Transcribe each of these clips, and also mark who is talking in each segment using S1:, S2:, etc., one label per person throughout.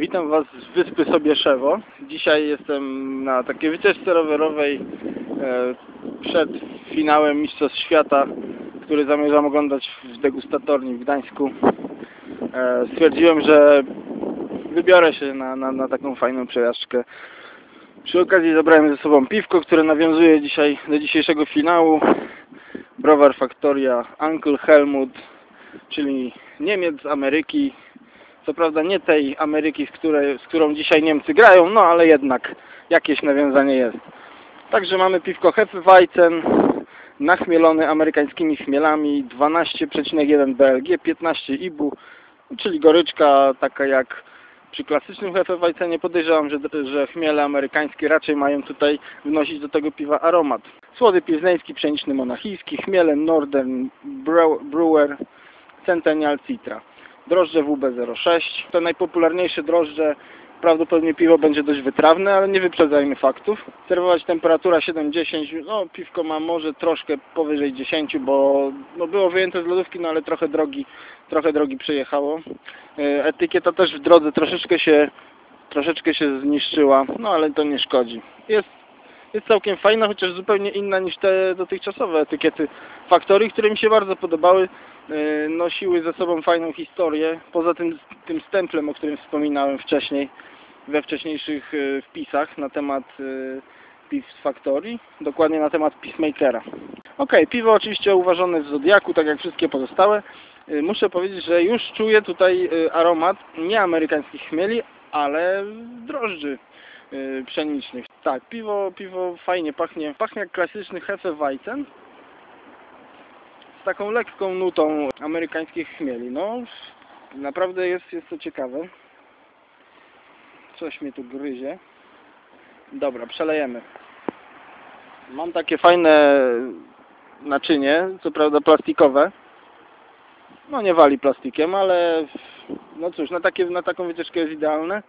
S1: Witam Was z wyspy Sobieszewo. Dzisiaj jestem na takiej wycieczce rowerowej e, przed finałem Mistrzostw Świata, który zamierzam oglądać w degustatorni w Gdańsku. E, stwierdziłem, że wybiorę się na, na, na taką fajną przejażdżkę. Przy okazji zabrałem ze sobą piwko, które nawiązuje dzisiaj do dzisiejszego finału. Browar Factoria Uncle Helmut, czyli Niemiec z Ameryki. Co prawda nie tej Ameryki, z, której, z którą dzisiaj Niemcy grają, no ale jednak jakieś nawiązanie jest. Także mamy piwko Hefeweizen, nachmielony amerykańskimi chmielami, 12,1 BLG, 15 IBU, czyli goryczka taka jak przy klasycznym Hefeweizenie. Podejrzewam, że, że chmiele amerykańskie raczej mają tutaj wnosić do tego piwa aromat. Słody pilzneński, pszeniczny monachijski, chmiele Northern Brewer, Centennial Citra. Drożdże WB06. Te najpopularniejsze drożdże prawdopodobnie piwo będzie dość wytrawne, ale nie wyprzedzajmy faktów. Serwować temperatura 7-10, no piwko ma może troszkę powyżej 10, bo no, było wyjęte z lodówki, no ale trochę drogi, trochę drogi przejechało. E, Etykieta też w drodze troszeczkę się, troszeczkę się zniszczyła, no ale to nie szkodzi. Jest, jest całkiem fajna, chociaż zupełnie inna niż te dotychczasowe etykiety Factory, które mi się bardzo podobały. E, Nosiły ze sobą fajną historię, poza tym, tym stemplem, o którym wspominałem wcześniej, we wcześniejszych e, wpisach na temat e, piw z Factory, dokładnie na temat Peacemakera. Ok, piwo oczywiście uważane w Zodiaku, tak jak wszystkie pozostałe. Y, Muszę powiedzieć, że już czuję tutaj y, aromat nie amerykańskich chmieli, ale drożdży y, pszenicznych. Tak, piwo, piwo fajnie pachnie. Pachnie jak klasyczny Hefeweizen z taką lekką nutą amerykańskich chmieli. No, naprawdę jest, jest to ciekawe. Coś mnie tu gryzie. Dobra, przelejemy. Mam takie fajne naczynie, co prawda plastikowe. No nie wali plastikiem, ale no cóż, na, takie, na taką wycieczkę jest idealne.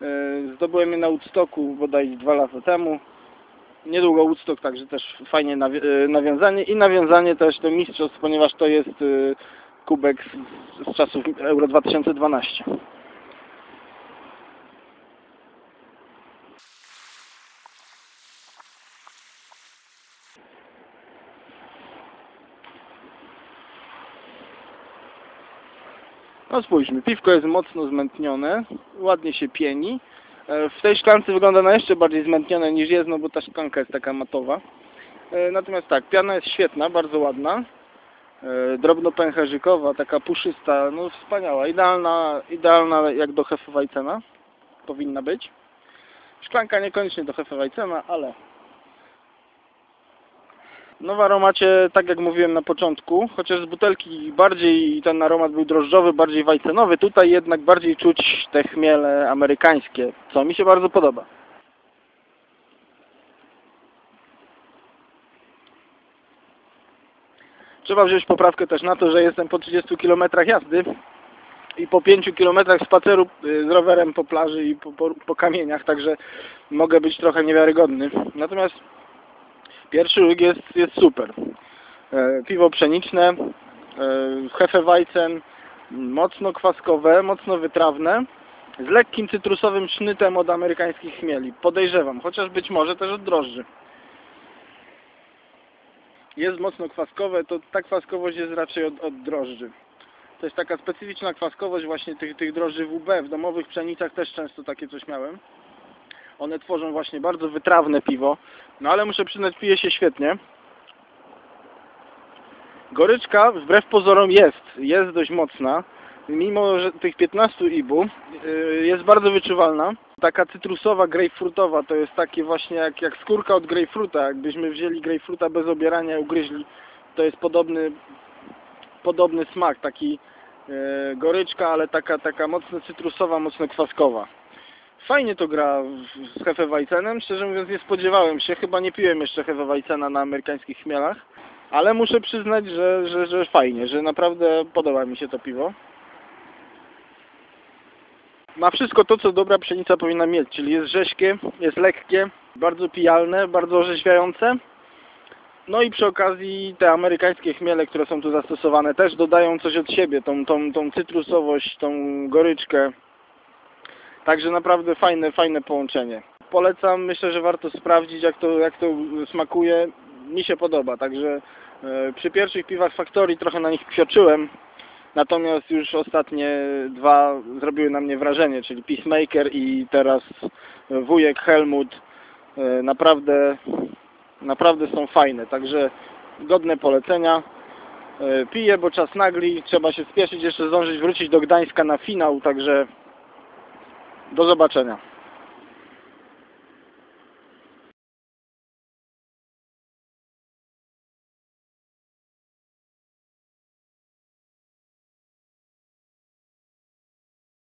S1: Yy, Zdobyłem je na Woodstocku bodaj dwa lata temu. Niedługo Woodstock, także też fajnie nawi- yy, nawiązanie i nawiązanie też do mistrzostw, ponieważ to jest yy, kubek z, z czasów Euro 2012. No spójrzmy, piwko jest mocno zmętnione, ładnie się pieni. E, W tej szklance wygląda na jeszcze bardziej zmętnione niż jest, no bo ta szklanka jest taka matowa. E, Natomiast tak, piana jest świetna, bardzo ładna. E, Drobnopęcherzykowa, taka puszysta, no wspaniała, idealna, idealna jak do Hefeweizena powinna być. Szklanka niekoniecznie do Hefeweizena, ale no w aromacie, tak jak mówiłem na początku, chociaż z butelki bardziej ten aromat był drożdżowy, bardziej wajcenowy, tutaj jednak bardziej czuć te chmiele amerykańskie, co mi się bardzo podoba. Trzeba wziąć poprawkę też na to, że jestem po 30 km jazdy i po 5 km spaceru y, z rowerem po plaży i po, po, po kamieniach, także mogę być trochę niewiarygodny. Natomiast Pierwszy łyk jest, jest super. E, piwo pszeniczne, e, Hefeweizen, mocno kwaskowe, mocno wytrawne, z lekkim cytrusowym sznytem od amerykańskich chmieli. Podejrzewam, chociaż być może też od drożdży. Jest mocno kwaskowe, to ta kwaskowość jest raczej od, od drożdży. To jest taka specyficzna kwaskowość właśnie tych, tych drożdży WB. W domowych pszenicach też często takie coś miałem. One tworzą właśnie bardzo wytrawne piwo. No ale muszę przyznać, pije się świetnie. Goryczka wbrew pozorom jest, jest dość mocna. Mimo że tych 15 ibu yy, jest bardzo wyczuwalna. Taka cytrusowa, grejpfrutowa to jest takie właśnie jak, jak skórka od grejpfruta. Jakbyśmy wzięli grejpfruta bez obierania i ugryźli, to jest podobny, podobny smak. Taki yy, goryczka, ale taka, taka mocno cytrusowa, mocno kwaskowa. Fajnie to gra z Hefeweizenem. Szczerze mówiąc nie spodziewałem się. Chyba nie piłem jeszcze Hefeweizena na amerykańskich chmielach. Ale muszę przyznać, że, że, że fajnie, że naprawdę podoba mi się to piwo. Ma wszystko to, co dobra pszenica powinna mieć, czyli jest rześkie, jest lekkie, bardzo pijalne, bardzo orzeźwiające. No i przy okazji te amerykańskie chmiele, które są tu zastosowane, też dodają coś od siebie, tą, tą, tą cytrusowość, tą goryczkę Także naprawdę fajne, fajne połączenie. Polecam, myślę, że warto sprawdzić jak to, jak to smakuje. Mi się podoba, także e, przy pierwszych piwach Factory trochę na nich kwioczyłem, natomiast już ostatnie dwa zrobiły na mnie wrażenie, czyli Peacemaker i teraz wujek Helmut. E, Naprawdę, naprawdę są fajne, także godne polecenia. E, Piję, bo czas nagli, trzeba się spieszyć, jeszcze zdążyć wrócić do Gdańska na finał, także do zobaczenia.